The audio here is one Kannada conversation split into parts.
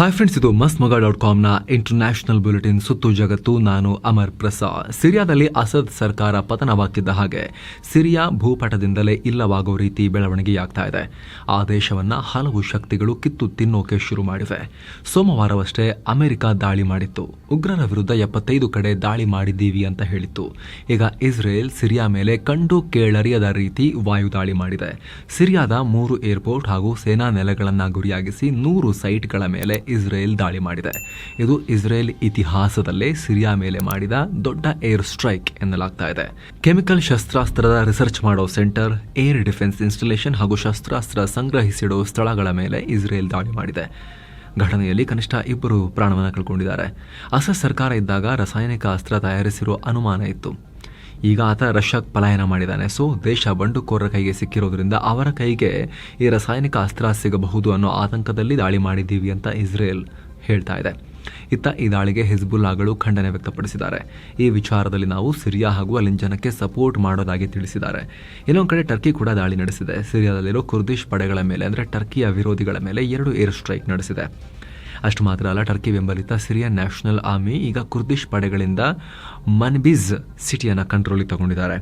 ಹಾಯ್ ಫ್ರೆಂಡ್ಸ್ ಇದು ಮಸ್ ಮಗ ಡಾಟ್ ಕಾಮ್ನ ಇಂಟರ್ನ್ಯಾಷನಲ್ ಬುಲೆಟಿನ್ ಸುತ್ತು ಜಗತ್ತು. ನಾನು ಅಮರ್ ಪ್ರಸಾದ್. ಸಿರಿಯಾದಲ್ಲಿ ಅಸದ್ ಸರ್ಕಾರ ಪತನವಾಗಿದ್ದ ಹಾಗೆ ಸಿರಿಯಾ ಭೂಪಟದಿಂದಲೇ ಇಲ್ಲವಾಗೋ ರೀತಿ ಬೆಳವಣಿಗೆಯಾಗ್ತಾ ಇದೆ. ಆ ದೇಶವನ್ನು ಹಲವು ಶಕ್ತಿಗಳು ಕಿತ್ತು ತಿನ್ನೋಕೆ ಶುರು ಮಾಡಿವೆ. ಸೋಮವಾರವಷ್ಟೇ ಅಮೆರಿಕ ದಾಳಿ ಮಾಡಿತ್ತು. ಉಗ್ರರ ವಿರುದ್ಧ ಎಪ್ಪತ್ತೈದು ಕಡೆ ದಾಳಿ ಮಾಡಿದ್ದೀವಿ ಅಂತ ಹೇಳಿತ್ತು. ಈಗ ಇಸ್ರೇಲ್ ಸಿರಿಯಾ ಮೇಲೆ ಕಂಡು ಕೇಳರಿಯದ ರೀತಿ ವಾಯು ದಾಳಿ ಮಾಡಿದೆ. ಸಿರಿಯಾದ ಮೂರು ಏರ್ಪೋರ್ಟ್ ಹಾಗೂ ಸೇನಾ ನೆಲೆಗಳನ್ನು ಗುರಿಯಾಗಿಸಿ ನೂರು ಸೈಟ್ಗಳ ಮೇಲೆ ಇಸ್ರೇಲ್ ದಾಳಿ ಮಾಡಿದೆ. ಇದು ಇಸ್ರೇಲ್ ಇತಿಹಾಸದಲ್ಲೇ ಸಿರಿಯಾ ಮೇಲೆ ಮಾಡಿದ ದೊಡ್ಡ ಏರ್ ಸ್ಟ್ರೈಕ್ ಎನ್ನಲಾಗ್ತಾ ಇದೆ. ಕೆಮಿಕಲ್ ಶಸ್ತ್ರಾಸ್ತ್ರದ ರಿಸರ್ಚ್ ಮಾಡೋ ಸೆಂಟರ್, ಏರ್ ಡಿಫೆನ್ಸ್ ಇನ್ಸ್ಟಾಲೇಷನ್ ಹಾಗೂ ಶಸ್ತ್ರಾಸ್ತ್ರ ಸಂಗ್ರಹಿಸಿಡೋ ಸ್ಥಳಗಳ ಮೇಲೆ ಇಸ್ರೇಲ್ ದಾಳಿ ಮಾಡಿದೆ. ಘಟನೆಯಲ್ಲಿ ಕನಿಷ್ಠ ಇಬ್ಬರು ಪ್ರಾಣವನ್ನು ಕಳ್ಕೊಂಡಿದ್ದಾರೆ. ಅಸ ಸರ್ಕಾರ ಇದ್ದಾಗ ರಾಸಾಯನಿಕ ಅಸ್ತ್ರ ತಯಾರಿಸಿರೋ ಅನುಮಾನ ಇತ್ತು. ಈಗ ಆತ ರಷ್ಯಾಕ್ಕೆ ಪಲಾಯನ ಮಾಡಿದ್ದಾನೆ. ಸೊ, ದೇಶ ಬಂಡುಕೋರರ ಕೈಗೆ ಸಿಕ್ಕಿರೋದ್ರಿಂದ ಅವರ ಕೈಗೆ ಈ ರಾಸಾಯನಿಕ ಅಸ್ತ್ರ ಸಿಗಬಹುದು ಅನ್ನೋ ಆತಂಕದಲ್ಲಿ ದಾಳಿ ಮಾಡಿದ್ದೀವಿ ಅಂತ ಇಸ್ರೇಲ್ ಹೇಳ್ತಾ ಇದೆ. ಇತ್ತ ಈ ದಾಳಿಗೆ ಹಿಜ್ಬುಲ್ಲಾಗಳು ಖಂಡನೆ ವ್ಯಕ್ತಪಡಿಸಿದ್ದಾರೆ. ಈ ವಿಚಾರದಲ್ಲಿ ನಾವು ಸಿರಿಯಾ ಹಾಗೂ ಅಲ್ಲಿನ ಜನಕ್ಕೆ ಸಪೋರ್ಟ್ ಮಾಡೋದಾಗಿ ತಿಳಿಸಿದ್ದಾರೆ. ಇನ್ನೊಂದು ಕಡೆ ಟರ್ಕಿ ಕೂಡ ದಾಳಿ ನಡೆಸಿದೆ. ಸಿರಿಯಾದಲ್ಲಿರೋ ಕುರ್ದಿಶ್ ಪಡೆಗಳ ಮೇಲೆ, ಅಂದರೆ ಟರ್ಕಿಯ ವಿರೋಧಿಗಳ ಮೇಲೆ ಎರಡು ಏರ್ ಸ್ಟ್ರೈಕ್ ನಡೆಸಿದೆ. ಅಷ್ಟು ಮಾತ್ರ ಅಲ್ಲ, ಟರ್ಕಿ ಬೆಂಬಲಿತ ಸಿರಿಯಾ ನ್ಯಾಷನಲ್ ಆರ್ಮಿ ಈಗ ಕುರ್ದಿಶ್ ಪಡೆಗಳಿಂದ ಮನ್ಬಿಜ್ ಸಿಟಿಯನ್ನು ಕಂಟ್ರೋಲಿಗೆ ತಗೊಂಡಿದ್ದಾರೆ.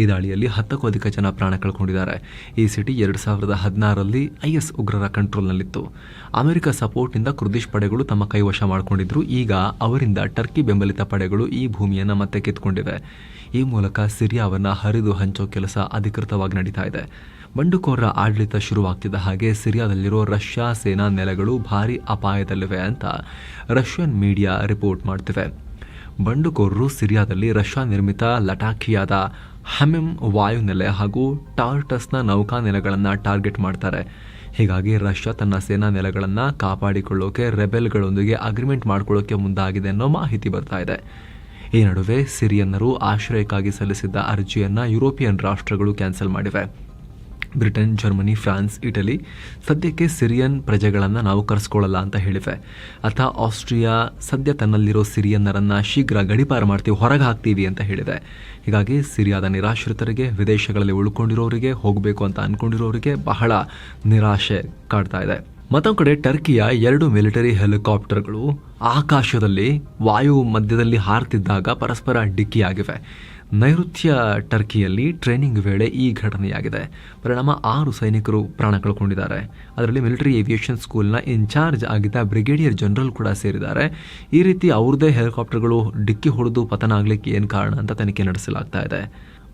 ಈ ದಾಳಿಯಲ್ಲಿ ಹತ್ತಕ್ಕೂ ಅಧಿಕ ಜನ ಪ್ರಾಣ ಕಳ್ಕೊಂಡಿದ್ದಾರೆ. ಈ ಸಿಟಿ ಎರಡು ಸಾವಿರದ ಹದಿನಾರರಲ್ಲಿ ಐಎಸ್ ಉಗ್ರರ ಕಂಟ್ರೋಲ್ನಲ್ಲಿತ್ತು ಅಮೆರಿಕ ಸಪೋರ್ಟ್ನಿಂದ ಕುರ್ದಿಶ್ ಪಡೆಗಳು ತಮ್ಮ ಕೈವಶ ಮಾಡಿಕೊಂಡಿದ್ರು. ಈಗ ಅವರಿಂದ ಟರ್ಕಿ ಬೆಂಬಲಿತ ಪಡೆಗಳು ಈ ಭೂಮಿಯನ್ನು ಮತ್ತೆ ಕಿತ್ಕೊಂಡಿವೆ. ಈ ಮೂಲಕ ಸಿರಿಯಾವನ್ನು ಹರಿದು ಹಂಚೋ ಕೆಲಸ ಅಧಿಕೃತವಾಗಿ ನಡೀತಾ ಇದೆ. ಬಂಡುಕೋರರ ಆಡಳಿತ ಶುರುವಾಗ್ತಿದ್ದ ಹಾಗೆ ಸಿರಿಯಾದಲ್ಲಿರೋ ರಷ್ಯಾ ಸೇನಾ ನೆಲೆಗಳು ಭಾರಿ ಅಪಾಯದಲ್ಲಿವೆ ಅಂತ ರಷ್ಯನ್ ಮೀಡಿಯಾ ರಿಪೋರ್ಟ್ ಮಾಡ್ತಿವೆ ಬಂಡುಕೋರರು ಸಿರಿಯಾದಲ್ಲಿ ರಷ್ಯಾ ನಿರ್ಮಿತ ಲಟಾಖಿಯಾದ ಹಮಿಮ್ ವಾಯುನೆಲೆ ಹಾಗೂ ಟಾರ್ಟಸ್ನ ನೌಕಾ ನೆಲೆಗಳನ್ನು ಟಾರ್ಗೆಟ್ ಮಾಡ್ತಾರೆ. ಹೀಗಾಗಿ ರಷ್ಯಾ ತನ್ನ ಸೇನಾ ನೆಲೆಗಳನ್ನು ಕಾಪಾಡಿಕೊಳ್ಳೋಕೆ, ರೆಬೆಲ್ಗಳೊಂದಿಗೆ ಅಗ್ರಿಮೆಂಟ್ ಮಾಡಿಕೊಳ್ಳೋಕೆ ಮುಂದಾಗಿದೆ ಅನ್ನೋ ಮಾಹಿತಿ ಬರ್ತಾ ಇದೆ. ಈ ನಡುವೆ ಸಿರಿಯನ್ನರು ಆಶ್ರಯಕ್ಕಾಗಿ ಸಲ್ಲಿಸಿದ್ದ ಅರ್ಜಿಯನ್ನು ಯುರೋಪಿಯನ್ ರಾಷ್ಟ್ರಗಳು ಕ್ಯಾನ್ಸಲ್ ಮಾಡಿವೆ. ಬ್ರಿಟನ್, ಜರ್ಮನಿ, ಫ್ರಾನ್ಸ್, ಇಟಲಿ ಸದ್ಯಕ್ಕೆ ಸಿರಿಯನ್ ಪ್ರಜೆಗಳನ್ನು ನಾವು ಕರೆಸ್ಕೊಳ್ಳಲ್ಲ ಅಂತ ಹೇಳಿವೆ. ಅಥ ಆಸ್ಟ್ರಿಯಾ ಸದ್ಯ ತನ್ನಲ್ಲಿರೋ ಸಿರಿಯನ್ನರನ್ನು ಶೀಘ್ರ ಗಡಿಪಾರ ಮಾಡ್ತೀವಿ ಹೊರಗೆ ಹಾಕ್ತೀವಿ ಅಂತ ಹೇಳಿದೆ ಹೀಗಾಗಿ ಸಿರಿಯಾದ ನಿರಾಶ್ರಿತರಿಗೆ, ವಿದೇಶಗಳಲ್ಲಿ ಉಳ್ಕೊಂಡಿರೋರಿಗೆ, ಹೋಗಬೇಕು ಅಂತ ಅಂದ್ಕೊಂಡಿರೋರಿಗೆ ಬಹಳ ನಿರಾಶೆ ಕಾಡ್ತಾ ಇದೆ. ಮತ್ತೊಂದು ಕಡೆ ಟರ್ಕಿಯ ಎರಡು ಮಿಲಿಟರಿ ಹೆಲಿಕಾಪ್ಟರ್ಗಳು ಆಕಾಶದಲ್ಲಿ ವಾಯು ಮಧ್ಯದಲ್ಲಿ ಹಾರ್ತಿದ್ದಾಗ ಪರಸ್ಪರ ಡಿಕ್ಕಿಯಾಗಿವೆ. ನೈಋತ್ಯ ಟರ್ಕಿಯಲ್ಲಿ ಟ್ರೈನಿಂಗ್ ವೇಳೆ ಈ ಘಟನೆಯಾಗಿದೆ. ಪರಿಣಾಮ ಆರು ಸೈನಿಕರು ಪ್ರಾಣ ಕಳ್ಕೊಂಡಿದ್ದಾರೆ. ಅದರಲ್ಲಿ ಮಿಲಿಟರಿ ಏವಿಯೇಷನ್ ಸ್ಕೂಲ್ನ ಇನ್ಚಾರ್ಜ್ ಆಗಿದ್ದ ಬ್ರಿಗೇಡಿಯರ್ ಜನರಲ್ ಕೂಡ ಸೇರಿದ್ದಾರೆ. ಈ ರೀತಿ ಅವ್ರದ್ದೇ ಹೆಲಿಕಾಪ್ಟರ್ಗಳು ಡಿಕ್ಕಿ ಹೊಡೆದು ಪತನ ಆಗಲಿಕ್ಕೆ ಏನು ಕಾರಣ ಅಂತ ತನಿಖೆ ನಡೆಸಲಾಗ್ತಾ ಇದೆ.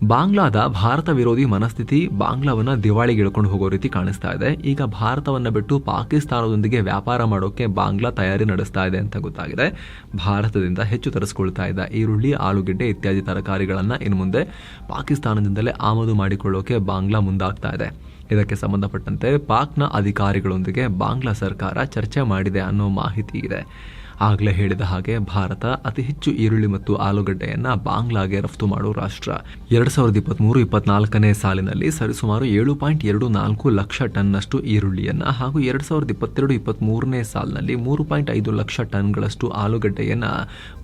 ಬಾಂಗ್ಲಾದ ಭಾರತ ವಿರೋಧಿ ಮನಸ್ಥಿತಿ ಬಾಂಗ್ಲಾವನ್ನು ದಿವಾಳಿಗೆ ಇಳ್ಕೊಂಡು ಹೋಗೋ ರೀತಿ ಕಾಣಿಸ್ತಾ ಇದೆ. ಈಗ ಭಾರತವನ್ನ ಬಿಟ್ಟು ಪಾಕಿಸ್ತಾನದೊಂದಿಗೆ ವ್ಯಾಪಾರ ಮಾಡೋಕೆ ಬಾಂಗ್ಲಾ ತಯಾರಿ ನಡೆಸ್ತಾ ಇದೆ ಅಂತ ಗೊತ್ತಾಗಿದೆ. ಭಾರತದಿಂದ ಹೆಚ್ಚು ತರಿಸ್ಕೊಳ್ತಾ ಇದೆ ಈರುಳ್ಳಿ, ಆಲೂಗೆಡ್ಡೆ ಇತ್ಯಾದಿ ತರಕಾರಿಗಳನ್ನು ಇನ್ನು ಮುಂದೆ ಪಾಕಿಸ್ತಾನದಿಂದಲೇ ಆಮದು ಮಾಡಿಕೊಳ್ಳೋಕೆ ಬಾಂಗ್ಲಾ ಮುಂದಾಗ್ತಾ ಇದೆ. ಇದಕ್ಕೆ ಸಂಬಂಧಪಟ್ಟಂತೆ ಪಾಕ್ನ ಅಧಿಕಾರಿಗಳೊಂದಿಗೆ ಬಾಂಗ್ಲಾ ಸರ್ಕಾರ ಚರ್ಚೆ ಮಾಡಿದೆ ಅನ್ನೋ ಮಾಹಿತಿ ಇದೆ. ಆಗಲೇ ಹೇಳಿದ ಹಾಗೆ ಭಾರತ ಅತಿ ಹೆಚ್ಚು ಈರುಳ್ಳಿ ಮತ್ತು ಆಲೂಗಡ್ಡೆಯನ್ನ ಬಾಂಗ್ಲಾಗೆ ರಫ್ತು ಮಾಡುವ ರಾಷ್ಟ್ರ. ಎರಡ್ ಸಾವಿರದ ಇಪ್ಪತ್ಮೂರು ಇಪ್ಪತ್ನಾಲ್ಕನೇ ಸಾಲಿನಲ್ಲಿ ಸರಿಸುಮಾರು ಏಳು ಪಾಯಿಂಟ್ ಎರಡು ನಾಲ್ಕು ಲಕ್ಷ ಟನ್ನಷ್ಟು ಈರುಳ್ಳಿಯನ್ನ ಹಾಗೂ ಎರಡ್ ಸಾವಿರದ ಇಪ್ಪತ್ತೆರಡು ಇಪ್ಪತ್ಮೂರನೇ ಸಾಲಿನಲ್ಲಿ ಮೂರು ಪಾಯಿಂಟ್ ಐದು ಲಕ್ಷ ಟನ್ಗಳಷ್ಟು ಆಲೂಗಡ್ಡೆಯನ್ನ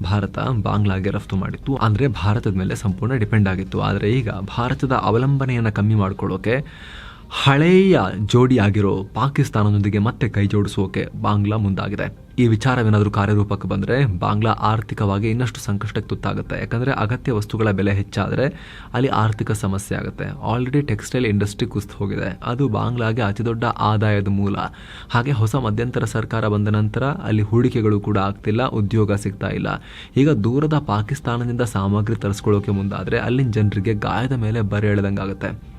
ಭಾರತ ಬಾಂಗ್ಲಾಗೆ ರಫ್ತು ಮಾಡಿತ್ತು. ಅಂದ್ರೆ ಭಾರತದ ಮೇಲೆ ಸಂಪೂರ್ಣ ಡಿಪೆಂಡ್ ಆಗಿತ್ತು. ಆದರೆ ಈಗ ಭಾರತದ ಅವಲಂಬನೆಯನ್ನು ಕಮ್ಮಿ ಮಾಡ್ಕೊಳ್ಳೋಕೆ ಹಳೆಯ ಜೋಡಿಯಾಗಿರೋ ಪಾಕಿಸ್ತಾನದೊಂದಿಗೆ ಮತ್ತೆ ಕೈ ಜೋಡಿಸೋಕೆ ಬಾಂಗ್ಲಾ ಮುಂದಾಗಿದೆ. ಈ ವಿಚಾರವೇನಾದರೂ ಕಾರ್ಯರೂಪಕ್ಕೆ ಬಂದರೆ ಬಾಂಗ್ಲಾ ಆರ್ಥಿಕವಾಗಿ ಇನ್ನಷ್ಟು ಸಂಕಷ್ಟಕ್ಕೆ ತುತ್ತಾಗುತ್ತೆ. ಯಾಕಂದರೆ ಅಗತ್ಯ ವಸ್ತುಗಳ ಬೆಲೆ ಹೆಚ್ಚಾದರೆ ಅಲ್ಲಿ ಆರ್ಥಿಕ ಸಮಸ್ಯೆ ಆಗುತ್ತೆ. ಆಲ್ರೆಡಿ ಟೆಕ್ಸ್ಟೈಲ್ ಇಂಡಸ್ಟ್ರಿ ಕುಸ್ತು ಹೋಗಿದೆ. ಅದು ಬಾಂಗ್ಲಾಗೆ ಅತಿದೊಡ್ಡ ಆದಾಯದ ಮೂಲ. ಹಾಗೆ ಹೊಸ ಮಧ್ಯಂತರ ಸರ್ಕಾರ ಬಂದ ನಂತರ ಅಲ್ಲಿ ಹೂಡಿಕೆಗಳು ಕೂಡ ಆಗ್ತಿಲ್ಲ, ಉದ್ಯೋಗ ಸಿಗ್ತಾ ಇಲ್ಲ. ಈಗ ದೂರದ ಪಾಕಿಸ್ತಾನದಿಂದ ಸಾಮಗ್ರಿ ತರಿಸ್ಕೊಳ್ಳೋಕೆ ಮುಂದಾದರೆ ಅಲ್ಲಿನ ಜನರಿಗೆ ಗಾಯದ ಮೇಲೆ ಬರೆ ಎಳೆದಂಗಾಗುತ್ತೆ.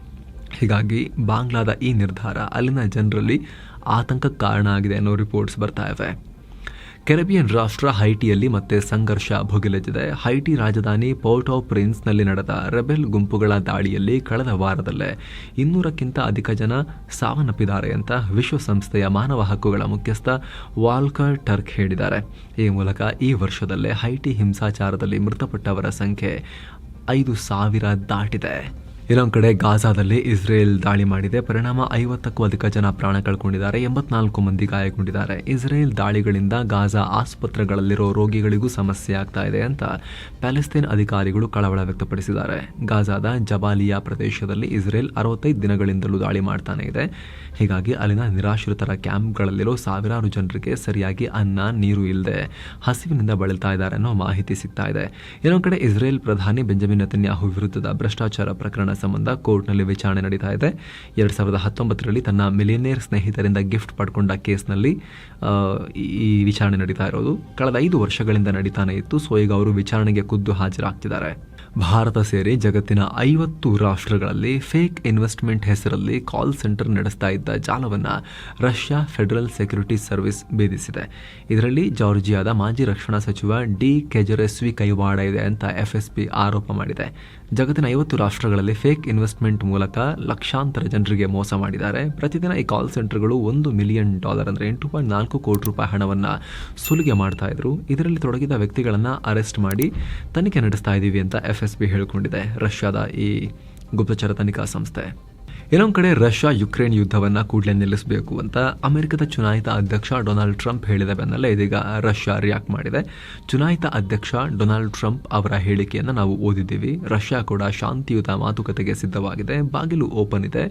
ಹೀಗಾಗಿ ಬಾಂಗ್ಲಾದ ಈ ನಿರ್ಧಾರ ಅಲ್ಲಿನ ಜನರಲ್ಲಿ ಆತಂಕಕ್ಕೆ ಕಾರಣ ಆಗಿದೆ ಅನ್ನೋ ರಿಪೋರ್ಟ್ಸ್ ಬರ್ತಾ ಇವೆ ಕೆರೆಬಿಯನ್ ರಾಷ್ಟ್ರ ಹೈಟಿಯಲ್ಲಿ ಮತ್ತೆ ಸಂಘರ್ಷ ಭುಗಿಲೆದ್ದಿದೆ. ಹೈಟಿ ರಾಜಧಾನಿ ಪೋರ್ಟ್ ಆಫ್ ಪ್ರಿನ್ಸ್ನಲ್ಲಿ ನಡೆದ ರೆಬೆಲ್ ಗುಂಪುಗಳ ದಾಳಿಯಲ್ಲಿ ಕಳೆದ ವಾರದಲ್ಲೇ ಇನ್ನೂರಕ್ಕಿಂತ ಅಧಿಕ ಜನ ಸಾವನ್ನಪ್ಪಿದ್ದಾರೆ ಅಂತ ವಿಶ್ವಸಂಸ್ಥೆಯ ಮಾನವ ಹಕ್ಕುಗಳ ಮುಖ್ಯಸ್ಥ ವಾಲ್ಕರ್ ಟರ್ಕ್ ಹೇಳಿದ್ದಾರೆ. ಈ ಮೂಲಕ ಈ ವರ್ಷದಲ್ಲೇ ಹೈಟಿ ಹಿಂಸಾಚಾರದಲ್ಲಿ ಮೃತಪಟ್ಟವರ ಸಂಖ್ಯೆ ಐದು ಸಾವಿರ ದಾಟಿದೆ. ಇನ್ನೊಂದು ಕಡೆ ಗಾಜಾದಲ್ಲಿ ಇಸ್ರೇಲ್ ದಾಳಿ ಮಾಡಿದೆ. ಪರಿಣಾಮ ಐವತ್ತಕ್ಕೂ ಅಧಿಕ ಜನ ಪ್ರಾಣ ಕಳ್ಕೊಂಡಿದ್ದಾರೆ. ಎಂಬತ್ನಾಲ್ಕು ಮಂದಿ ಗಾಯಗೊಂಡಿದ್ದಾರೆ. ಇಸ್ರೇಲ್ ದಾಳಿಗಳಿಂದ ಗಾಜಾ ಆಸ್ಪತ್ರೆಗಳಲ್ಲಿರೋ ರೋಗಿಗಳಿಗೂ ಸಮಸ್ಯೆ ಆಗ್ತಾ ಇದೆ ಅಂತ ಪ್ಯಾಲೆಸ್ತೀನ್ ಅಧಿಕಾರಿಗಳು ಕಳವಳ ವ್ಯಕ್ತಪಡಿಸಿದ್ದಾರೆ. ಗಾಜಾದ ಜಬಾಲಿಯಾ ಪ್ರದೇಶದಲ್ಲಿ ಇಸ್ರೇಲ್ ಅರವತ್ತೈದು ದಿನಗಳಿಂದಲೂ ದಾಳಿ ಮಾಡ್ತಾನೆ ಇದೆ. ಹೀಗಾಗಿ ಅಲ್ಲಿನ ನಿರಾಶ್ರಿತರ ಕ್ಯಾಂಪ್ಗಳಲ್ಲಿರೋ ಸಾವಿರಾರು ಜನರಿಗೆ ಸರಿಯಾಗಿ ಅನ್ನ, ನೀರು ಇಲ್ಲದೆ ಹಸಿವಿನಿಂದ ಬಳಲ್ತಾ ಇದ್ದಾರೆ ಅನ್ನೋ ಮಾಹಿತಿ ಸಿಗ್ತಾ ಇದೆ. ಇನ್ನೊಂದು ಕಡೆ ಇಸ್ರೇಲ್ ಪ್ರಧಾನಿ ಬೆಂಜಮಿನ್ ನತನ್ಯಾಹು ವಿರುದ್ಧದ ಭ್ರಷ್ಟಾಚಾರ ಪ್ರಕರಣ ಸಂಬಂಧ ಕೋರ್ಟ್ನಲ್ಲಿ ವಿಚಾರಣೆ ನಡೀತಾ ಇದೆ. ಎರಡು ಸಾವಿರದ ಹತ್ತೊಂಬತ್ತರಲ್ಲಿ ತನ್ನ ಮಿಲಿಯನೇರ್ ಸ್ನೇಹಿತರಿಂದ ಗಿಫ್ಟ್ ಪಡ್ಕೊಂಡ ಕೇಸ್ನಲ್ಲಿ ಈ ವಿಚಾರಣೆ ನಡೀತಾ ಇರೋದು. ಕಳೆದ ಐದು ವರ್ಷಗಳಿಂದ ನಡೀತಾನೆ ಇತ್ತು. ಸೊ ಈಗ ಅವರು ವಿಚಾರಣೆಗೆ ಖುದ್ದು ಹಾಜರಾಗ್ತಿದ್ದಾರೆ. ಭಾರತ ಸೇರಿ ಜಗತ್ತಿನ ಐವತ್ತು ರಾಷ್ಟ್ರಗಳಲ್ಲಿ ಫೇಕ್ ಇನ್ವೆಸ್ಟ್ಮೆಂಟ್ ಹೆಸರಲ್ಲಿ ಕಾಲ್ ಸೆಂಟರ್ ನಡೆಸ್ತಾ ಇದ್ದ ಜಾಲವನ್ನು ರಷ್ಯಾ ಫೆಡರಲ್ ಸೆಕ್ಯುರಿಟಿ ಸರ್ವಿಸ್ ಭೇದಿಸಿದೆ. ಇದರಲ್ಲಿ ಜಾರ್ಜಿಯಾದ ಮಾಜಿ ರಕ್ಷಣಾ ಸಚಿವ ಡಿ ಕೆಜರೆಸ್ವಿ ಕೈವಾಡ ಇದೆ ಅಂತ ಎಫ್ಎಸ್ಪಿ ಆರೋಪ ಮಾಡಿದೆ. ಜಗತ್ತಿನ ಐವತ್ತು ರಾಷ್ಟ್ರಗಳಲ್ಲಿ ಫೇಕ್ ಇನ್ವೆಸ್ಟ್ಮೆಂಟ್ ಮೂಲಕ ಲಕ್ಷಾಂತರ ಜನರಿಗೆ ಮೋಸ ಮಾಡಿದ್ದಾರೆ. ಪ್ರತಿದಿನ ಈ ಕಾಲ್ ಸೆಂಟರ್ಗಳು ಒಂದು ಮಿಲಿಯನ್ ಡಾಲರ್ ಅಂದರೆ ಎಂಟು ಪಾಯಿಂಟ್ ನಾಲ್ಕು ಕೋಟಿ ರೂಪಾಯಿ ಹಣವನ್ನು ಸುಲಿಗೆ ಮಾಡ್ತಾ ಇದ್ರು. ಇದರಲ್ಲಿ ತೊಡಗಿದ ವ್ಯಕ್ತಿಗಳನ್ನು ಅರೆಸ್ಟ್ ಮಾಡಿ ತನಿಖೆ ನಡೆಸ್ತಾ ಇದ್ದೀವಿ ಅಂತ ಎಫ್ ಎಸ್ ಬಿ ಹೇಳಿಕೊಂಡಿದೆ ರಷ್ಯಾದ ಈ ಗುಪ್ತಚರ ತನಿಖಾ ಸಂಸ್ಥೆ. ಇನ್ನೊಂದು ಕಡೆ ರಷ್ಯಾ ಯುಕ್ರೇನ್ ಯುದ್ಧವನ್ನು ಕೂಡಲೇ ನಿಲ್ಲಿಸಬೇಕು ಅಂತ ಅಮೆರಿಕದ ಚುನಾಯಿತ ಅಧ್ಯಕ್ಷ ಡೊನಾಲ್ಡ್ ಟ್ರಂಪ್ ಹೇಳಿದ ಬೆನ್ನಲ್ಲೇ ಇದೀಗ ರಷ್ಯಾ ರಿಯಾಕ್ಟ್ ಮಾಡಿದೆ. ಚುನಾಯಿತ ಅಧ್ಯಕ್ಷ ಡೊನಾಲ್ಡ್ ಟ್ರಂಪ್ ಅವರ ಹೇಳಿಕೆಯನ್ನು ನಾವು ಓದಿದ್ದೀವಿ. ರಷ್ಯಾ ಕೂಡ ಶಾಂತಿಯುತ ಮಾತುಕತೆಗೆ ಸಿದ್ಧವಾಗಿದೆ. ಬಾಗಿಲು ಓಪನ್ ಇದೆ.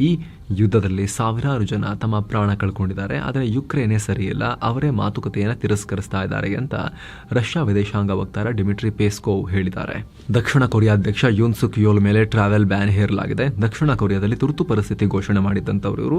ಈ ಯುದ್ಧದಲ್ಲಿ ಸಾವಿರಾರು ಜನ ತಮ್ಮ ಪ್ರಾಣ ಕಳ್ಕೊಂಡಿದ್ದಾರೆ. ಆದರೆ ಯುಕ್ರೇನೇ ಸರಿಯಿಲ್ಲ. ಅವರೇ ಮಾತುಕತೆಯನ್ನು ತಿರಸ್ಕರಿಸ್ತಾ ಇದ್ದಾರೆ ಅಂತ ರಷ್ಯಾ ವಿದೇಶಾಂಗ ವಕ್ತಾರ ಡಿಮಿಟ್ರಿ ಪೇಸ್ಕೋವ್ ಹೇಳಿದ್ದಾರೆ. ದಕ್ಷಿಣ ಕೊರಿಯಾ ಅಧ್ಯಕ್ಷ ಯೂನ್ಸುಕ್ ಯೋಲ್ ಮೇಲೆ ಟ್ರಾವೆಲ್ ಬ್ಯಾನ್ ಹೇರಲಾಗಿದೆ. ದಕ್ಷಿಣ ಕೊರಿಯಾದಲ್ಲಿ ತುರ್ತು ಪರಿಸ್ಥಿತಿ ಘೋಷಣೆ ಮಾಡಿದ್ದಂಥವ್ರು ಇವರು.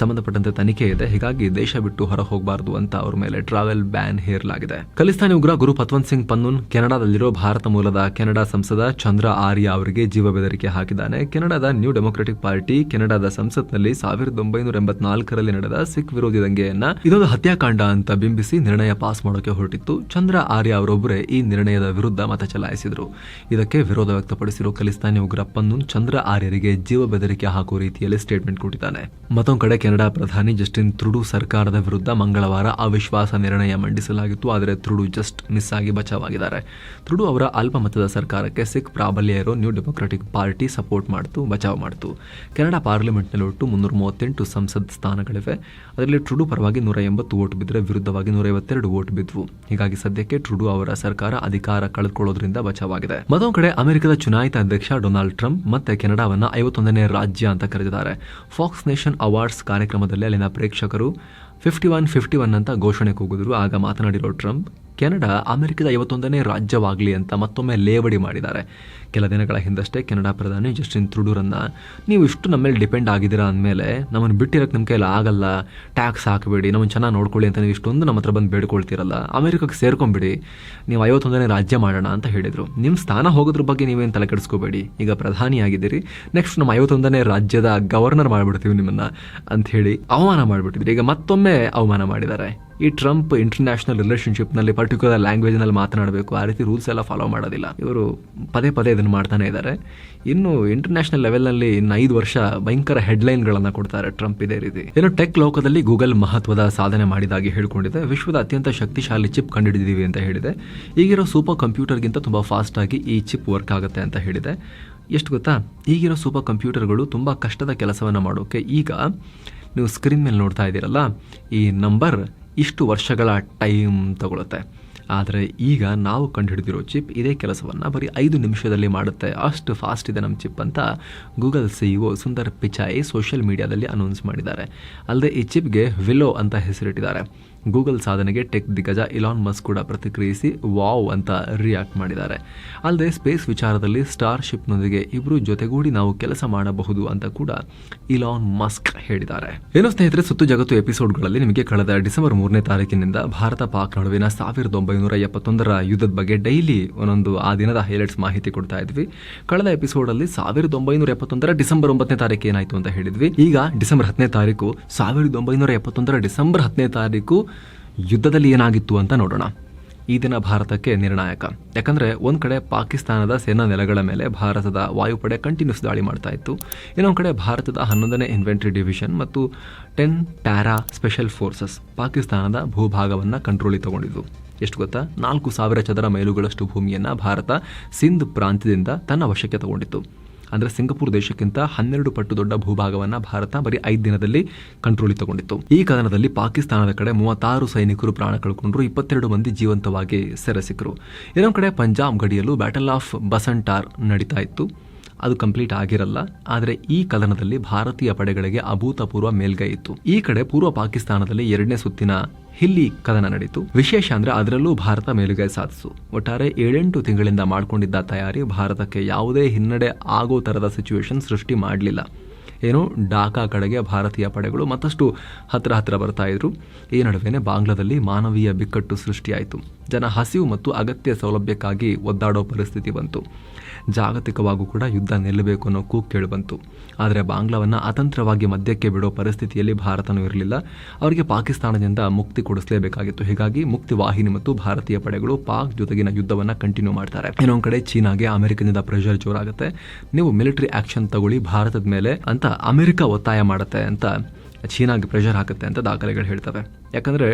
ಸಂಬಂಧಪಟ್ಟಂತೆ ತನಿಖೆ ಇದೆ. ಹೀಗಾಗಿ ದೇಶ ಬಿಟ್ಟು ಹೊರ ಹೋಗಬಾರದು ಅಂತ ಅವರ ಮೇಲೆ ಟ್ರಾವೆಲ್ ಬ್ಯಾನ್ ಹೇರಲಾಗಿದೆ. ಖಲಿಸ್ತಾನಿ ಉಗ್ರ ಗುರು ಪತ್ವಂತ್ ಸಿಂಗ್ ಪನ್ನೂನ್ ಕೆನಡಾದಲ್ಲಿರೋ ಭಾರತ ಮೂಲದ ಕೆನಡಾ ಸಂಸದ ಚಂದ್ರ ಆರ್ಯ ಅವರಿಗೆ ಜೀವ ಬೆದರಿಕೆ ಹಾಕಿದ್ದಾನೆ. ಕೆನಡಾದ ನ್ಯೂ ಡೆಮೊಕ್ರೆಟಿಕ್ ಪಾರ್ಟಿ ಕೆನಡಾದ ಸಂಸತ್ನಲ್ಲಿ ಸಾವಿರದ ಒಂಬೈನೂರ ಎಂಬತ್ನಾಲ್ಕರಲ್ಲಿ ನಡೆದ ಸಿಖ್ ವಿರೋಧಿ ದಂಗೆಯನ್ನ ಇದೊಂದು ಹತ್ಯಾಕಾಂಡ ಅಂತ ಬಿಂಬಿಸಿ ನಿರ್ಣಯ ಪಾಸ್ ಮಾಡೋಕೆ ಹೊರಟಿತ್ತು. ಚಂದ್ರ ಆರ್ಯ ಅವರೊಬ್ಬರೇ ಈ ನಿರ್ಣಯದ ವಿರುದ್ಧ ಮತ ಚಲಾಯಿಸಿದ್ರು. ಇದಕ್ಕೆ ವಿರೋಧ ವ್ಯಕ್ತಪಡಿಸಿರೋ ಖಲಿಸ್ತಾನಿ ಉಗ್ರ ಪನ್ನೂನ್ ಚಂದ್ರ ಆರ್ಯರಿಗೆ ಜೀವ ಬೆದರಿಕೆ ಹಾಕುವ ರೀತಿಯಲ್ಲಿ ಸ್ಟೇಟ್ಮೆಂಟ್ ಕೊಟ್ಟಿದ್ದಾನೆ. ಮತ್ತೊಂದು ಕಡೆ ಕೆನಡಾ ಪ್ರಧಾನಿ ಜಸ್ಟಿನ್ ತ್ರುಡು ಸರ್ಕಾರದ ವಿರುದ್ಧ ಮಂಗಳವಾರ ಅವಿಶ್ವಾಸ ನಿರ್ಣಯ ಮಂಡಿಸಲಾಗಿತ್ತು. ಆದರೆ ತ್ರುಡು ಜಸ್ಟ್ ಮಿಸ್ ಆಗಿ ಬಚಾವಾಗಿದ್ದಾರೆ. ತ್ರುಡು ಅವರ ಅಲ್ಪಮತದ ಸರ್ಕಾರಕ್ಕೆ ಸಿಖ್ ಪ್ರಾಬಲ್ಯ ಇರೋ ನ್ಯೂ ಡೆಮೊಕ್ರೆಟಿಕ್ ಪಾರ್ಟಿ ಸಪೋರ್ಟ್ ಮಾಡ್ತು, ಬಚಾವ್ ಮಾಡ್ತು. ಕೆನಡಾ ಪಾರ್ಲಿಮೆಂಟ್ನಲ್ಲಿ ಒಟ್ಟು ಮುನ್ನೂರ ಮೂವತ್ತೆಂಟು ಸಂಸತ್ ಸ್ಥಾನಗಳಿವೆ. ಅದರಲ್ಲಿ ಟ್ರುಡು ಪರವಾಗಿ ನೂರ ಎಂಬತ್ತು ವೋಟ್ ಬಿದ್ದರೆ ವಿರುದ್ಧವಾಗಿ ನೂರ ಐವತ್ತೆರಡು ವೋಟ್ ಬಿದ್ವು. ಹೀಗಾಗಿ ಸದ್ಯಕ್ಕೆ ಟ್ರುಡು ಅವರ ಸರ್ಕಾರ ಅಧಿಕಾರ ಕಳೆದುಕೊಳ್ಳೋದ್ರಿಂದ ಬಚಾವಾಗಿದೆ. ಮತ್ತೊಂದು ಕಡೆ ಅಮೆರಿಕದ ಚುನಾಯಿತ ಅಧ್ಯಕ್ಷ ಡೊನಾಲ್ಡ್ ಟ್ರಂಪ್ ಮತ್ತೆ ಕೆನಡಾವನ್ನ ಐವತ್ತೊಂದನೇ ರಾಜ್ಯ ಅಂತ ಕರೆದಿದ್ದಾರೆ. ಫಾಕ್ಸ್ ನೇಷನ್ ಅವಾರ್ಡ್ಸ್ ಕಾರ್ಯಕ್ರಮದಲ್ಲಿ ಅಲ್ಲಿನ ಪ್ರೇಕ್ಷಕರು ಫಿಫ್ಟಿ ಒನ್ ಫಿಫ್ಟಿ ಒನ್ ಅಂತ ಘೋಷಣೆ ಕೂಗಿದ್ರು. ಆಗ ಮಾತನಾಡಿರೋ ಟ್ರಂಪ್ ಕೆನಡಾ ಅಮೆರಿಕದ ಐವತ್ತೊಂದನೇ ರಾಜ್ಯವಾಗಲಿ ಅಂತ ಮತ್ತೊಮ್ಮೆ ಲೇವಡಿ ಮಾಡಿದ್ದಾರೆ. ಕೆಲ ದಿನಗಳ ಹಿಂದಷ್ಟೇ ಕೆನಡಾ ಪ್ರಧಾನಿ ಜಸ್ಟಿನ್ ತ್ರುಡೂರನ್ನ ನೀವು ಇಷ್ಟು ನಮ್ಮ ಮೇಲೆ ಡಿಪೆಂಡ್ ಆಗಿದ್ದೀರಾ ಅಂದಮೇಲೆ ನಮ್ಮನ್ನು ಬಿಟ್ಟಿರೋಕ್ಕೆ ನಮ್ಮ ಕೈಲಿ ಆಗಲ್ಲ. ಟ್ಯಾಕ್ಸ್ ಹಾಕಬೇಡಿ ನಮ್ಮನ್ನು ಚೆನ್ನಾಗಿ ನೋಡ್ಕೊಳ್ಳಿ ಅಂತ ನೀವು ಇಷ್ಟೊಂದು ನಮ್ಮ ಹತ್ರ ಬಂದು ಬೇಡ್ಕೊಳ್ತೀರಲ್ಲ. ಅಮೆರಿಕಕ್ಕೆ ಸೇರ್ಕೊಂಬಿಡಿ. ನೀವು ಐವತ್ತೊಂದನೇ ರಾಜ್ಯ ಮಾಡೋಣ ಅಂತ ಹೇಳಿದರು. ನಿಮ್ಮ ಸ್ಥಾನ ಹೋಗೋದ್ರ ಬಗ್ಗೆ ನೀವೇನು ತಲೆ ಕೆಡಿಸ್ಕೋಬೇಡಿ. ಈಗ ಪ್ರಧಾನಿ ಆಗಿದ್ದೀರಿ ನೆಕ್ಸ್ಟ್ ನಮ್ಮ ಐವತ್ತೊಂದನೇ ರಾಜ್ಯದ ಗವರ್ನರ್ ಮಾಡಿಬಿಡ್ತೀವಿ ನಿಮ್ಮನ್ನು ಹೇಳಿ ಅವಮಾನ ಮಾಡಿಬಿಟ್ಟಿದ್ರಿ. ಈಗ ಮತ್ತೊಮ್ಮೆ ಅವಮಾನ ಮಾಡಿದ್ದಾರೆ. ಈ ಟ್ರಂಪ್ ಇಂಟರ್ನ್ಯಾಷನಲ್ ರಿಲೇಷನ್ಶಿಪ್ನಲ್ಲಿ ಪರ್ಟಿಕ್ಯುಲರ್ ಲ್ಯಾಂಗ್ವೇಜ್ನಲ್ಲಿ ಮಾತನಾಡಬೇಕು, ಆ ರೀತಿ ರೂಲ್ಸ್ ಎಲ್ಲ ಫಾಲೋ ಮಾಡೋದಿಲ್ಲ. ಇವರು ಪದೇ ಪದೇ ಇದನ್ನು ಮಾಡ್ತಾನೆ ಇದ್ದಾರೆ. ಇನ್ನು ಇಂಟರ್ನ್ಯಾಷನಲ್ ಲೆವೆಲ್ನಲ್ಲಿ ಇನ್ನು ಐದು ವರ್ಷ ಭಯಂಕರ ಹೆಡ್ಲೈನ್ಗಳನ್ನು ಕೊಡ್ತಾರೆ ಟ್ರಂಪ್ ಇದೇ ರೀತಿ. ಇನ್ನು ಟೆಕ್ ಲೋಕದಲ್ಲಿ ಗೂಗಲ್ ಮಹತ್ವದ ಸಾಧನೆ ಮಾಡಿದಾಗಿ ಹೇಳ್ಕೊಂಡಿದೆ. ವಿಶ್ವದ ಅತ್ಯಂತ ಶಕ್ತಿಶಾಲಿ ಚಿಪ್ ಕಂಡುಹಿಡಿದೀವಿ ಅಂತ ಹೇಳಿದೆ. ಈಗಿರೋ ಸೂಪರ್ ಕಂಪ್ಯೂಟರ್ಗಿಂತ ತುಂಬ ಫಾಸ್ಟಾಗಿ ಈ ಚಿಪ್ ವರ್ಕ್ ಆಗುತ್ತೆ ಅಂತ ಹೇಳಿದೆ. ಎಷ್ಟು ಗೊತ್ತಾ? ಈಗಿರೋ ಸೂಪರ್ ಕಂಪ್ಯೂಟರ್ಗಳು ತುಂಬ ಕಷ್ಟದ ಕೆಲಸವನ್ನು ಮಾಡೋಕ್ಕೆ ಈಗ ನೀವು ಸ್ಕ್ರೀನ್ ಮೇಲೆ ನೋಡ್ತಾ ಇದ್ದೀರಲ್ಲ, ಈ ನಂಬರ್ ಇಷ್ಟು ವರ್ಷಗಳ ಟೈಮ್ ತಗೊಳುತ್ತೆ. ಆದರೆ ಈಗ ನಾವು ಕಂಡುಹಿಡಿದಿರೋ ಚಿಪ್ ಇದೇ ಕೆಲಸವನ್ನು ಬರೀ ಐದು ನಿಮಿಷದಲ್ಲಿ ಮಾಡುತ್ತೆ. ಅಷ್ಟು ಫಾಸ್ಟ್ ಇದೆ ನಮ್ಮ ಚಿಪ್ ಅಂತ Google C O Sundar Pichai social ಮೀಡಿಯಾದಲ್ಲಿ ಅನೌನ್ಸ್ ಮಾಡಿದ್ದಾರೆ. ಅಲ್ಲದೆ ಈ ಚಿಪ್ಗೆ ವಿಲೋ ಅಂತ ಹೆಸರಿಟ್ಟಿದ್ದಾರೆ. ಗೂಗಲ್ ಸಾಧನೆಗೆ ಟೆಕ್ ದಿಗ್ಗಜ ಇಲಾನ್ ಮಸ್ಕ್ ಕೂಡ ಪ್ರತಿಕ್ರಿಯಿಸಿ ವಾವ್ ಅಂತ ರಿಯಾಕ್ಟ್ ಮಾಡಿದ್ದಾರೆ. ಅಲ್ಲದೆ ಸ್ಪೇಸ್ ವಿಚಾರದಲ್ಲಿ ಸ್ಟಾರ್ ಶಿಪ್ನೊಂದಿಗೆ ಇಬ್ಬರು ಜೊತೆಗೂಡಿ ನಾವು ಕೆಲಸ ಮಾಡಬಹುದು ಅಂತ ಕೂಡ ಇಲಾನ್ ಮಸ್ಕ್ ಹೇಳಿದ್ದಾರೆ. ಏನೋ ಸ್ನೇಹಿತರೆ, ಸುತ್ತು ಜಗತ್ತು ಎಪಿಸೋಡ್ಗಳಲ್ಲಿ ನಿಮಗೆ ಕಳೆದ ಡಿಸೆಂಬರ್ ಮೂರನೇ ತಾರೀಕಿನಿಂದ ಭಾರತ ಪಾಕ್ ನಡುವಿನ ಸಾವಿರದ ಒಂಬೈನೂರ ಎಪ್ಪತ್ತೊಂದರ ಯುದ್ಧದ ಬಗ್ಗೆ ಡೈಲಿ ಒಂದೊಂದು ಆ ದಿನದ ಹೈಲೈಟ್ಸ್ ಮಾಹಿತಿ ಕೊಡ್ತಾ ಇದ್ವಿ. ಕಳೆದ ಎಪಿಸೋಡಲ್ಲಿ ಸಾವಿರದ ಒಂಬೈನೂರ ಎಪ್ಪತ್ತೊಂದರ ಡಿಸೆಂಬರ್ ಒಂಬತ್ತನೇ ತಾರೀಕು ಏನಾಯಿತು ಅಂತ ಹೇಳಿದ್ವಿ. ಈಗ ಡಿಸೆಂಬರ್ ಹತ್ತನೇ ತಾರೀಕು, ಸಾವಿರದ ಒಂಬೈನೂರ ಎಪ್ಪತ್ತೊಂದರ ಡಿಸೆಂಬರ್ ಹತ್ತನೇ ತಾರೀಕು ಯುದ್ಧದಲ್ಲಿ ಏನಾಗಿತ್ತು ಅಂತ ನೋಡೋಣ. ಈ ದಿನ ಭಾರತಕ್ಕೆ ನಿರ್ಣಾಯಕ. ಯಾಕಂದರೆ ಒಂದು ಕಡೆ ಪಾಕಿಸ್ತಾನದ ಸೇನಾ ನೆಲೆಗಳ ಮೇಲೆ ಭಾರತದ ವಾಯುಪಡೆ ಕಂಟಿನ್ಯೂಸ್ ದಾಳಿ ಮಾಡ್ತಾ ಇತ್ತು. ಇನ್ನೊಂದು ಕಡೆ ಭಾರತದ ಹನ್ನೊಂದನೇ ಇನ್ವೆಂಟ್ರಿ ಡಿವಿಷನ್ ಮತ್ತು ಟೆನ್ ಪ್ಯಾರಾ ಸ್ಪೆಷಲ್ ಫೋರ್ಸಸ್ ಪಾಕಿಸ್ತಾನದ ಭೂಭಾಗವನ್ನು ಕಂಟ್ರೋಲಿಗೆ ತಗೊಂಡಿದ್ವು ಎಷ್ಟು ಗೊತ್ತಾ? ನಾಲ್ಕು ಸಾವಿರ ಚದರ ಮೈಲುಗಳಷ್ಟು ಭೂಮಿಯನ್ನು ಭಾರತ ಸಿಂಧ್ ಪ್ರಾಂತ್ಯದಿಂದ ತನ್ನ ವಶಕ್ಕೆ ತಗೊಂಡಿತ್ತು. ಅಂದ್ರೆ ಸಿಂಗಾಪುರ್ ದೇಶಕ್ಕಿಂತ ಹನ್ನೆರಡು ಪಟ್ಟು ದೊಡ್ಡ ಭೂಭಾಗವನ್ನ ಭಾರತ ಬರೀ ಐದು ದಿನದಲ್ಲಿ ಕಂಟ್ರೋಲಿ ತಗೊಂಡಿತ್ತು ಈ ಕದನದಲ್ಲಿ ಪಾಕಿಸ್ತಾನದ ಕಡೆ ಮೂವತ್ತಾರು ಸೈನಿಕರು ಪ್ರಾಣ ಕಳ್ಕೊಂಡ್ರು, ಇಪ್ಪತ್ತೆರಡು ಮಂದಿ ಜೀವಂತವಾಗಿ ಸೆರೆ ಸಿಕ್ಕರು ಇನ್ನೊಂದು ಕಡೆ ಪಂಜಾಬ್ ಗಡಿಯಲ್ಲೂ ಬ್ಯಾಟಲ್ ಆಫ್ ಬಸಂಟಾರ್ ನಡೀತಾ ಇತ್ತು. ಅದು ಕಂಪ್ಲೀಟ್ ಆಗಿರಲ್ಲ. ಆದರೆ ಈ ಕದನದಲ್ಲಿ ಭಾರತೀಯ ಪಡೆಗಳಿಗೆ ಅಭೂತಪೂರ್ವ ಮೇಲ್ಗೈ ಇತ್ತು. ಈ ಕಡೆ ಪೂರ್ವ ಪಾಕಿಸ್ತಾನದಲ್ಲಿ ಎರಡನೇ ಸುತ್ತಿನ ಹಿಲ್ಲಿ ಕದನ ನಡೀತು. ವಿಶೇಷ ಅಂದ್ರೆ ಅದರಲ್ಲೂ ಭಾರತ ಮೇಲುಗೈ ಸಾಧಿಸು. ಒಟ್ಟಾರೆ ಏಳೆಂಟು ತಿಂಗಳಿಂದ ಮಾಡಿಕೊಂಡಿದ್ದ ತಯಾರಿ ಭಾರತಕ್ಕೆ ಯಾವುದೇ ಹಿನ್ನಡೆ ಆಗೋ ತರದ ಸಿಚುವೇಶನ್ ಸೃಷ್ಟಿ ಮಾಡಲಿಲ್ಲ. ಏನು ಡಾಕಾ ಕಡೆಗೆ ಭಾರತೀಯ ಪಡೆಗಳು ಮತ್ತಷ್ಟು ಹತ್ರ ಹತ್ರ ಬರ್ತಾ ಇದ್ರು. ಈ ನಡುವೆನೆ ಬಾಂಗ್ಲಾದಲ್ಲಿ ಮಾನವೀಯ ಬಿಕ್ಕಟ್ಟು ಸೃಷ್ಟಿಯಾಯಿತು. ಜನ ಹಸಿವು ಮತ್ತು ಅಗತ್ಯ ಸೌಲಭ್ಯಕ್ಕಾಗಿ ಒದ್ದಾಡೋ ಪರಿಸ್ಥಿತಿ ಬಂತು. ಜಾಗತಿಕವಾಗೂ ಕೂಡ ಯುದ್ಧ ನಿಲ್ಲಬೇಕು ಅನ್ನೋ ಕೂಗು ಕೇಳಿಬಂತು. ಆದರೆ ಬಾಂಗ್ಲಾವನ್ನು ಅತಂತ್ರವಾಗಿ ಮಧ್ಯಕ್ಕೆ ಬಿಡೋ ಪರಿಸ್ಥಿತಿಯಲ್ಲಿ ಭಾರತನೂ ಇರಲಿಲ್ಲ. ಅವರಿಗೆ ಪಾಕಿಸ್ತಾನದಿಂದ ಮುಕ್ತಿ ಕೊಡಿಸಲೇಬೇಕಾಗಿತ್ತು. ಹೀಗಾಗಿ ಮುಕ್ತಿ ವಾಹಿನಿ ಮತ್ತು ಭಾರತೀಯ ಪಡೆಗಳು ಪಾಕ್ ಜೊತೆಗಿನ ಯುದ್ಧವನ್ನು ಕಂಟಿನ್ಯೂ ಮಾಡ್ತಾರೆ. ಇನ್ನೊಂದು ಕಡೆ ಚೀನಾಗೆ ಅಮೆರಿಕದಿಂದ ಪ್ರೆಷರ್ ಜೋರಾಗುತ್ತೆ. ನೀವು ಮಿಲಿಟರಿ ಆಕ್ಷನ್ ತಗೊಳ್ಳಿ, ಭಾರತದ ಮೇಲೆ ಅಂತ ಅಮೆರಿಕ ಒತ್ತಾಯ ಮಾಡುತ್ತೆ ಅಂತ ಚೀನಾಗೆ ಪ್ರೆಷರ್ ಹಾಕುತ್ತೆ ಅಂತ ದಾಖಲೆಗಳು ಹೇಳ್ತವೆ. ಯಾಕಂದರೆ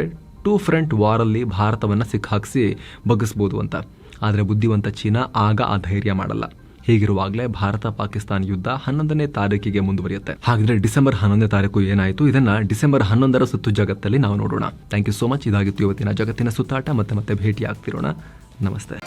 ಟೂ ಫ್ರಂಟ್ ವಾರಲ್ಲಿ ಭಾರತವನ್ನು ಸಿಕ್ಕಾಕಿಸಿ ಬಗ್ಗಿಸ್ಬೋದು ಅಂತ. ಆದರೆ ಬುದ್ಧಿವಂತ ಚೀನಾ ಆಗ ಆ ಧೈರ್ಯ ಮಾಡಲ್ಲ. ಹೀಗಿರುವಾಗಲೇ ಭಾರತ ಪಾಕಿಸ್ತಾನ ಯುದ್ಧ ಹನ್ನೊಂದನೇ ತಾರೀಕಿಗೆ ಮುಂದುವರಿಯುತ್ತೆ. ಹಾಗಿದ್ರೆ ಡಿಸೆಂಬರ್ ಹನ್ನೊಂದನೇ ತಾರೀಕು ಏನಾಯಿತು? ಇದನ್ನ ಡಿಸೆಂಬರ್ ಹನ್ನೊಂದರ ಸುತ್ತು ಜಗತ್ತಲ್ಲಿ ನಾವು ನೋಡೋಣ. ಥ್ಯಾಂಕ್ ಯು ಸೋ ಮಚ್ ಇದಾಗಿತ್ತು ಇವತ್ತಿನ ಜಗತ್ತಿನ ಸುತ್ತಾಟ. ಮತ್ತೆ ಮತ್ತೆ ಭೇಟಿ ಆಗ್ತಿರೋಣ ನಮಸ್ತೆ.